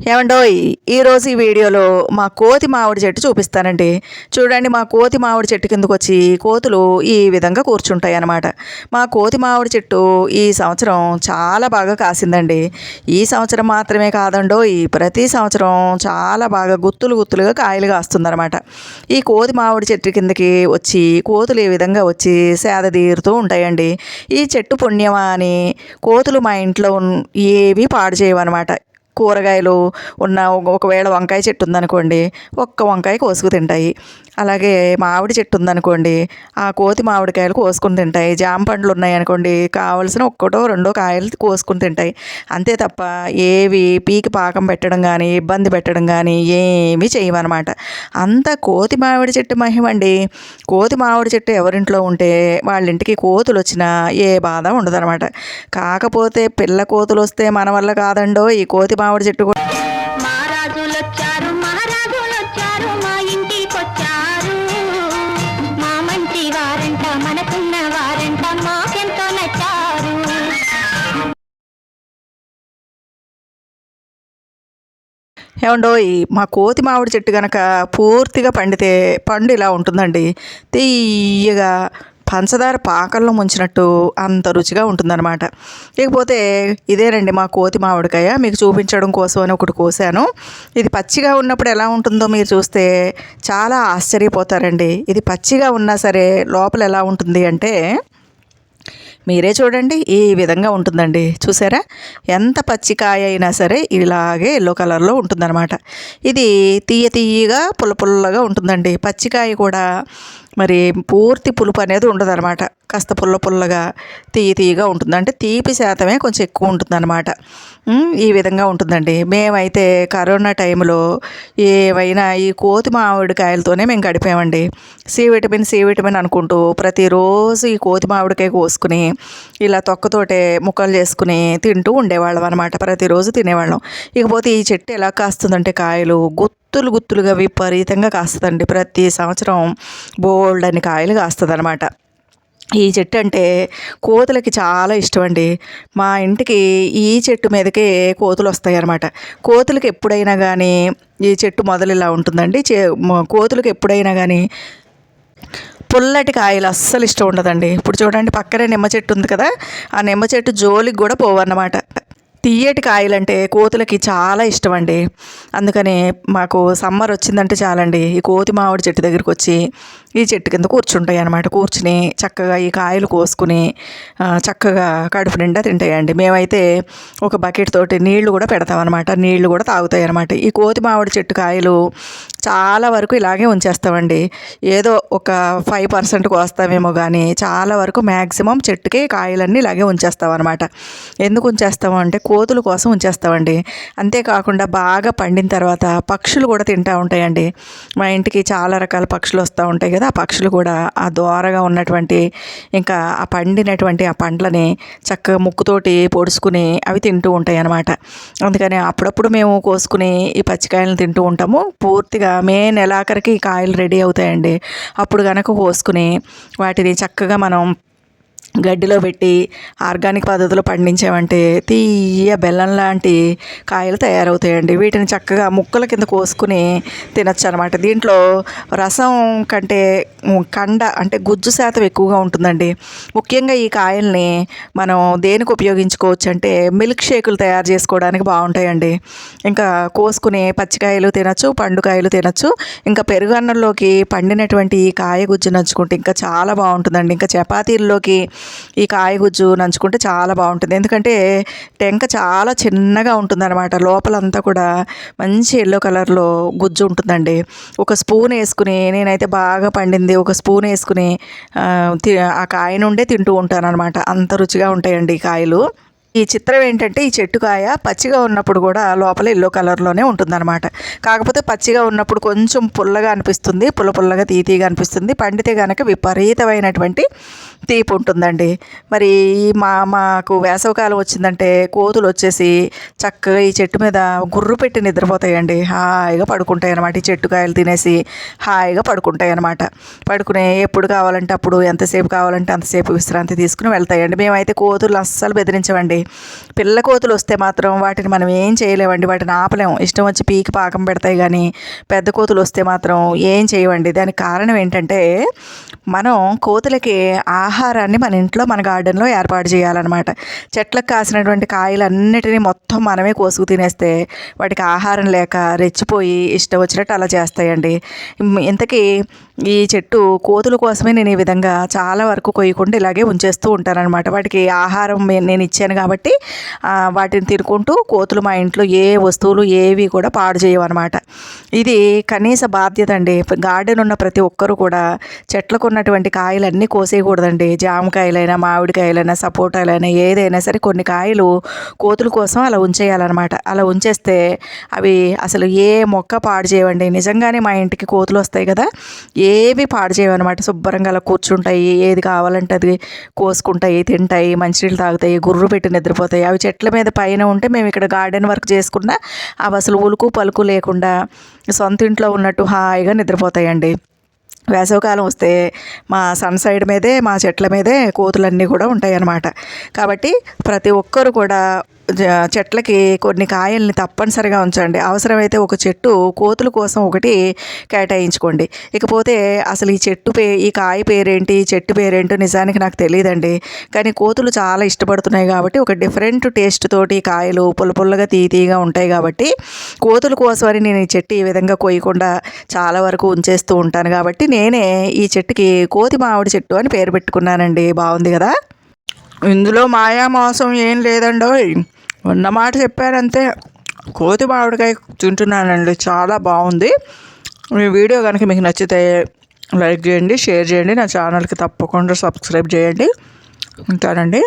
ఏమండోయ్ ఈరోజు ఈ వీడియోలో మా కోతి మామిడి చెట్టు చూపిస్తానండి. చూడండి మా కోతి మామిడి చెట్టు కిందకు వచ్చి కోతులు ఈ విధంగా కూర్చుంటాయి అన్నమాట మా కోతి మామిడి చెట్టు ఈ సంవత్సరం చాలా బాగా కాసిందండి. ఈ సంవత్సరం మాత్రమే కాదండో ఈ ప్రతి సంవత్సరం చాలా బాగా గుత్తులు గుత్తులుగా కాయలు కాస్తుందన్నమాట. ఈ కోతి మామిడి చెట్టు కిందకి వచ్చి కోతులు ఈ విధంగా వచ్చి సేద తీరుతూ ఉంటాయండి. ఈ చెట్టు పుణ్యమా అని కోతులు మా ఇంట్లో ఏవి పాడు చేయవన్నమాట. కూరగాయలు ఉన్న ఒక- ఒకవేళ వంకాయ చెట్టు ఉందనుకోండి ఒక్క వంకాయ కోసుకు తింటాయి. అలాగే మామిడి చెట్టు ఉందనుకోండి ఆ కోతి మామిడికాయలు కోసుకుని తింటాయి. జామ పండ్లు ఉన్నాయనుకోండి కావలసిన ఒక్కటో రెండో కాయలు కోసుకుని తింటాయి. అంతే తప్ప ఏవి పీకి పాకం పెట్టడం కానీ ఇబ్బంది పెట్టడం కానీ ఏమీ చేయమన్నమాట అంత కోతి మామిడి చెట్టు మహిమండి. కోతి మామిడి చెట్టు ఎవరింట్లో ఉంటే వాళ్ళ ఇంటికి కోతులు వచ్చినా ఏ బాధ ఉండదన్నమాట. కాకపోతే పిల్ల కోతులు వస్తే మన వల్ల కాదండో ఈ కోతి మామిడి చెట్టు కూడా. ఏమండో ఈ మా కోతి మామిడి చెట్టు కనుక పూర్తిగా పండితే పండు ఇలా ఉంటుందండి. తీయగా పంచదార పాకల్లో ముంచినట్టు అంత రుచిగా ఉంటుందన్నమాట. ఇకపోతే ఇదేనండి మా కోతి మామిడికాయ. మీకు చూపించడం కోసం అని ఒకటి కోసాను. ఇది పచ్చిగా ఉన్నప్పుడు ఎలా ఉంటుందో మీరు చూస్తే చాలా ఆశ్చర్యపోతారండి. ఇది పచ్చిగా ఉన్నా సరే లోపల ఎలా ఉంటుంది అంటే మీరే చూడండి ఈ విధంగా ఉంటుందండి. చూసారా? ఎంత పచ్చికాయ అయినా సరే ఇలాగే ఎల్లో కలర్లో ఉంటుందన్నమాట. ఇది తీయ తీయగా పుల్ల పుల్లగా ఉంటుందండి. పచ్చికాయ కూడా మరి పూర్తి పులుపు అనేది ఉండదనమాట కాస్త పుల్ల పుల్లగా తీయ తీయగా ఉంటుంది. అంటే తీపి శాతమే కొంచెం ఎక్కువ ఉంటుందన్నమాట. ఈ విధంగా ఉంటుందండి. మేమైతే కరోనా టైంలో ఏవైనా ఈ కోతి మామిడికాయలతోనే మేము గడిపామండి. సి విటమిన్ సి విటమిన్ అనుకుంటూ ప్రతిరోజు ఈ కోతి మామిడికాయ కోసుకుని ఇలా తొక్కతోటే ముక్కలు చేసుకుని తింటూ ఉండేవాళ్ళం అనమాట ప్రతిరోజు తినేవాళ్ళం. ఇకపోతే ఈ చెట్టు ఎలా కాస్తుందంటే కాయలు గుత్తు గుత్తులు గుత్తులుగా విపరీతంగా కాస్తుందండి. ప్రతి సంవత్సరం బోల్డ్ అని కాయలు కాస్తుంది ఈ చెట్టు అంటే కోతులకి చాలా ఇష్టం అండి మా ఇంటికి ఈ చెట్టు మీదకే కోతులు వస్తాయి అన్నమాట కోతులకి ఎప్పుడైనా కానీ ఈ చెట్టు మొదలు ఇలా ఉంటుందండి? చే కోతులకి ఎప్పుడైనా కానీ పుల్లటి కాయలు అస్సలు ఇష్టం ఉండదండి. ఇప్పుడు చూడండి పక్కనే నిమ్మ చెట్టు ఉంది కదా ఆ నిమ్మ చెట్టు జోలికి కూడా పోవన్నమాట. తీయటి కాయలంటే కోతులకి చాలా ఇష్టం అండి అందుకని మాకు సమ్మర్ వచ్చిందంటే చాలండి. ఈ కోతి మామిడి చెట్టు దగ్గరికి వచ్చి ఈ చెట్టు కింద కూర్చుంటాయి అన్నమాట. కూర్చుని చక్కగా ఈ కాయలు కోసుకుని చక్కగా కడుపు నిండా తింటాయండి. మేమైతే ఒక బకెట్ తోటి నీళ్ళు కూడా పెడతామన్నమాట. నీళ్ళు కూడా తాగుతాయి అన్నమాట ఈ కోతి మామిడి చెట్టు కాయలు చాలా వరకు ఇలాగే ఉంచేస్తామండి. ఏదో ఒక ఫైవ్ పర్సెంట్ కోస్తామేమో కానీ చాలా వరకు మ్యాక్సిమం చెట్టుకే కాయలన్నీ ఇలాగే ఉంచేస్తాం అనమాట ఎందుకు ఉంచేస్తాము అంటే కోతుల కోసం ఉంచేస్తామండి. అంతేకాకుండా బాగా పండిన తర్వాత పక్షులు కూడా తింటూ ఉంటాయండి. మా ఇంటికి చాలా రకాల పక్షులు వస్తూ ఉంటాయి కదా ఆ పక్షులు కూడా ఆ దోరగా ఉన్నటువంటి ఇంకా ఆ పండినటువంటి ఆ పండ్లని చక్కగా ముక్కుతోటి పొడుచుకుని అవి తింటూ ఉంటాయి అన్నమాట అందుకని అప్పుడప్పుడు మేము కోసుకుని ఈ పచ్చికాయలను తింటూ ఉంటాము. పూర్తిగా మే నెలాఖరికి కాయలు రెడీ అవుతాయండి. అప్పుడు కనుక కోసుకుని వాటిని చక్కగా మనం గడ్డిలో పెట్టి ఆర్గానిక్ పద్ధతిలో పండించామంటే తీయ బెల్లం లాంటి కాయలు తయారవుతాయండి. వీటిని చక్కగా ముక్కల కింద కోసుకుని తినచ్చు అనమాట దీంట్లో రసం కంటే కండ అంటే గుజ్జు శాతం ఎక్కువగా ఉంటుందండి. ముఖ్యంగా ఈ కాయల్ని మనం దేనికి ఉపయోగించుకోవచ్చు అంటే మిల్క్ షేకులు తయారు చేసుకోవడానికి బాగుంటాయండి. ఇంకా కోసుకుని పచ్చికాయలు తినచ్చు పండుకాయలు తినచ్చు. ఇంకా పెరుగు అన్నంలోకి పండినటువంటి ఈ కాయ గుజ్జు నచ్చుకుంటే ఇంకా చాలా బాగుంటుందండి. ఇంకా చపాతీల్లోకి ఈ కాయ గుజ్జు నంచుకుంటే చాలా బాగుంటుంది. ఎందుకంటే టెంక చాలా చిన్నగా ఉంటుందన్నమాట. లోపలంతా కూడా మంచి ఎల్లో కలర్లో గుజ్జు ఉంటుందండి. ఒక స్పూన్ వేసుకుని నేనైతే బాగా పండింది. ఒక స్పూన్ వేసుకుని ఆ, తి- ఆ కాయ నుండే తింటూ ఉంటాను అనమాట అంత రుచిగా ఉంటాయండి ఈ కాయలు. ఈ చిత్రం ఏంటంటే ఈ చెట్టు కాయ పచ్చిగా ఉన్నప్పుడు కూడా లోపల ఎల్లో కలర్లోనే ఉంటుందన్నమాట. కాకపోతే పచ్చిగా ఉన్నప్పుడు కొంచెం పుల్లగా అనిపిస్తుంది. పుల్ల పుల్లగా తీతీగా అనిపిస్తుంది. పండితే కనుక విపరీతమైనటువంటి తీపి ఉంటుందండి. మరి ఈ మా మాకు వేసవకాలం వచ్చిందంటే కోతులు వచ్చేసి చక్కగా ఈ చెట్టు మీద గుర్రు పెట్టి నిద్రపోతాయండి. హాయిగా పడుకుంటాయి అనమాట ఈ చెట్టు కాయలు తినేసి హాయిగా పడుకుంటాయి అనమాట పడుకునే ఎప్పుడు కావాలంటే అప్పుడు ఎంతసేపు కావాలంటే అంతసేపు విశ్రాంతి తీసుకుని వెళ్తాయండి. మేమైతే కోతులు అస్సలు బెదిరించమండి. పిల్ల కోతులు వస్తే మాత్రం వాటిని మనం ఏం చేయలేమండి. వాటిని ఆపలేము. ఇష్టం వచ్చి పీకి పాకం పెడతాయి కానీ పెద్ద కోతులు వస్తే మాత్రం ఏం చేయవండి దానికి కారణం ఏంటంటే మనం కోతులకి ఆహారాన్ని మన ఇంట్లో మన గార్డెన్లో ఏర్పాటు చేయాలన్నమాట. చెట్లకు కాసినటువంటి కాయలన్నిటినీ మొత్తం మనమే కోసుకు తినేస్తే వాటికి ఆహారం లేక రెచ్చిపోయి ఇష్టం వచ్చినట్టు అలా చేస్తాయండి. ఇంతకీ ఈ చెట్టు కోతుల కోసమే నేను ఈ విధంగా చాలా వరకు కొయ్యకుండా ఇలాగే ఉంచేస్తూ ఉంటానన్నమాట. వాటికి ఆహారం నేను ఇచ్చాను కాబట్టి వాటిని తినుకుంటూ కోతులు మా ఇంట్లో ఏ వస్తువులు ఏవి కూడా పాడు చేయవన్నమాట. ఇది కనీస బాధ్యత అండి. గార్డెన్ ఉన్న ప్రతి ఒక్కరు కూడా చెట్లకు ఉన్నటువంటి కాయలన్నీ కోసేయకూడదండి. జామకాయలైనా మామిడికాయలైనా సపోటాలైనా ఏదైనా సరే కొన్ని కాయలు కోతుల కోసం అలా ఉంచేయాలన్నమాట. అలా ఉంచేస్తే అవి అసలు ఏ మొక్క పాడు చేయవండి. నిజంగానే మా ఇంటికి కోతులు వస్తాయి కదా ఏవి పాడు చేయవన్నమాట. శుభ్రంగా అలా కూర్చుంటాయి ఏది కావాలంటే అది కోసుకుంటాయి తింటాయి మంచినీళ్ళు తాగుతాయి గుర్రు పెట్టి నిద్రపోతాయి. అవి చెట్ల మీద పైన ఉంటే మేము ఇక్కడ గార్డెన్ వర్క్ చేసుకున్నా అవి అసలు ఉలుకు పలుకు లేకుండా సొంత ఇంట్లో ఉన్నట్టు హాయిగా నిద్రపోతాయండి. వేసవికాలం వస్తే మా సన్ సైడ్ మీదే మా చెట్ల మీదే కోతులన్నీ కూడా ఉంటాయన్నమాట. కాబట్టి ప్రతి ఒక్కరు కూడా చెట్లకి కొన్ని కాయల్ని తప్పనిసరిగా ఉంచండి. అవసరమైతే ఒక చెట్టు కోతుల కోసం ఒకటి కేటాయించుకోండి. ఇకపోతే అసలు ఈ చెట్టు పే ఈ కాయ పేరేంటి ఈ చెట్టు పేరేంటో నిజానికి నాకు తెలియదండి కానీ కోతులు చాలా ఇష్టపడుతున్నాయి కాబట్టి ఒక డిఫరెంట్ టేస్ట్ తోటి ఈ కాయలు పుల్ల పుల్లగా తీ తీగా ఉంటాయి కాబట్టి కోతుల కోసమని నేను ఈ చెట్టు ఈ విధంగా కొయ్యకుండా చాలా వరకు ఉంచేస్తూ ఉంటాను కాబట్టి నేనే ఈ చెట్టుకి కోతి మామిడి చెట్టు అని పేరు పెట్టుకున్నానండి. బాగుంది కదా? ఇందులో మాయా మోసం ఏం లేదండోయ్. ఉన్నమాట చెప్పానంతే కోతి మామిడికాయ తింటున్నానండి. చాలా బాగుంది. మీ వీడియో కనుక మీకు నచ్చితే లైక్ చేయండి షేర్ చేయండి. నా ఛానల్కి తప్పకుండా సబ్స్క్రైబ్ చేయండి. ఉంటానండి.